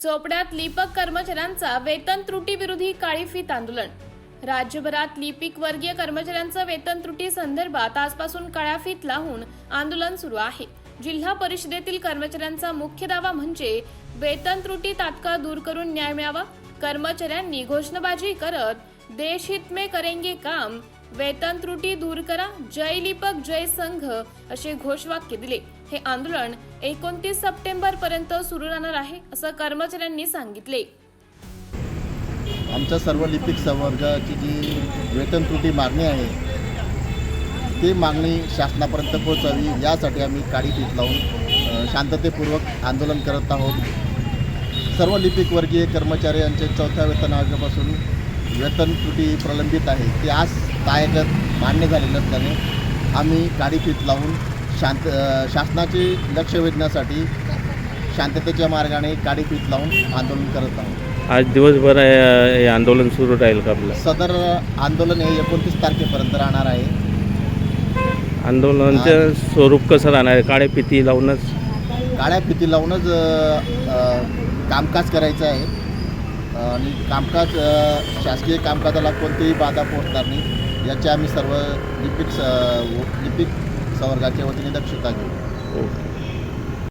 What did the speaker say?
चोपड्यात लिपक कर्मचाऱ्यांचा वेतन त्रुटी विरोधी काळी फीत आंदोलन. राज्यभरात लिपिक वर्गीय कर्मचाऱ्यांचं वेतन त्रुटी संदर्भात आजपासून काळ्या फीत लावून आंदोलन सुरू आहे. जिल्हा परिषदेतील कर्मचाऱ्यांचा मुख्य दावा म्हणजे वेतन त्रुटी तात्काळ दूर करून न्याय मिळावा कर्मचाऱ्यांनी घोषणाबाजी करत देशहित में करेंगे काम वेतन त्रुटी दूर करा जय लिपक जय संघ असे घोषवाक्य दिले. हे आंदोलन एकोणतीस सप्टेंबर पर्यंत सुरू राहणार आहे असं कर्मचाऱ्यांनी सांगितले. आमच्या सर्व लिपिक संवर्गाची जी वेतन त्रुटी मागणी आहे ती मागणी शासनापर्यंत पोहोचावी यासाठी आम्ही काळी पीठ लावून शांततेपूर्वक आंदोलन करत आहोत. सर्व लिपिक वर्गीय कर्मचारी यांचे चौथ्या वेतन आयोगापासून वेतन त्रुटी प्रलंबित आहे. ती आज तायगत मान्य झाले नसल्याने आम्ही काळी पीठ लावून शांत शासनाचे लक्ष वेधण्यासाठी शांततेच्या मार्गाने काळी पीठ लावून आंदोलन करत आहोत. आज दिवसभर हे आंदोलन सुरू राहील का आपलं? सदर आंदोलन हे एकोणतीस तारखेपर्यंत राहणार आहे. आंदोलनाचं स्वरूप कसं राहणार आहे? काळे पिती लावूनच? काळ्या फिती लावूनच कामकाज करायचं आहे. आणि कामकाज शासकीय कामकाजाला कोणतीही बाधा पोहोचणार नाही. याची आम्ही सर्व लिपिक स लिपिक संवर्गाच्या वतीने दक्षता घेऊ. ओके.